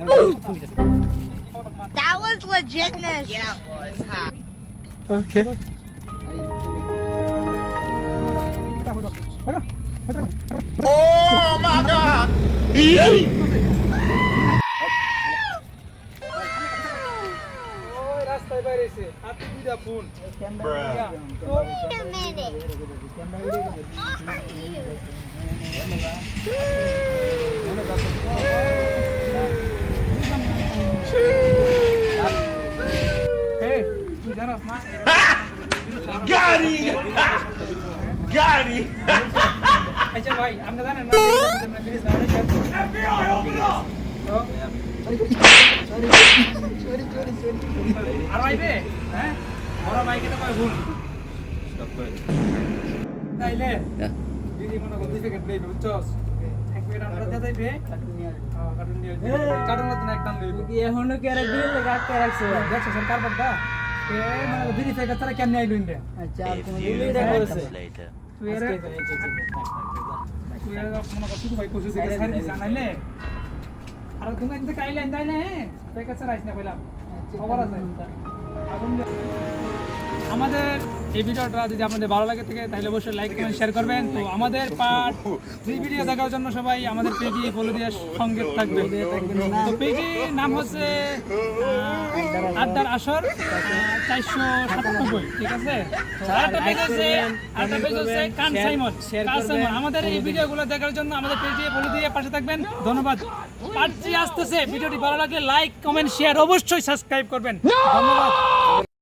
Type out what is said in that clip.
That was legitness. Yeah, it was. Huh? Okay. Oh my god! Wait a minute. Who are you? Got him! Got him! আচ্ছা ভাই আপনি জানেন না আমরা FBI, open up! আর ভাইবে হ্যাঁ বড় ভাইকে তো কয় ভুল তাইলে দিদি মনে করতে প্যাকেট লইবে বুঝছস আমরা হ্যাঁ কার্টুন একদম এখনও কি আর দিল রাখতে রাখছে দেখছ সরকার বাগদা এ মানে দিদি প্যাকেট তারা কেন আইলো ইন্ডে আচ্ছা আর কোন few দিল এটা করছে seconds later. তুই এর তুই এর মনে কর শুধু ভাই কইছিস যে সারি দিছ আনাইলে আর তুমি এনতে কাইলে আইলে হ্যাঁ প্যাকেট সারা আইছ না কইলাম খবর আছে আগুন দে- আমাদের এই ভিডিওটা যদি আপনাদের ভালো লাগে থাকে তাহলে অবশ্যই লাইক কমেন্ট শেয়ার করবেন। তো আমাদের পার্ট থ্রি ভিডিও দেখার জন্য সবাই আমাদের পেজি ফলো দিয়ে সঙ্গে থাকবে তো পেজি নাম হচ্ছে আড্ডার আসর চারশো সাতানব্বই ঠিক আছে? আরেকটা পেজ আছে আরেকটা পেজ হচ্ছে কান সাইমন। আমাদের এই ভিডিওগুলো দেখার জন্য আমাদের পেজে ফলো দিয়ে পাশে থাকবেন। ধন্যবাদ। পার্ট থ্রি আসতেছে। ভিডিওটি ভালো লাগলে লাইক কমেন্ট শেয়ার অবশ্যই সাবস্ক্রাইব করবেন। ধন্যবাদ।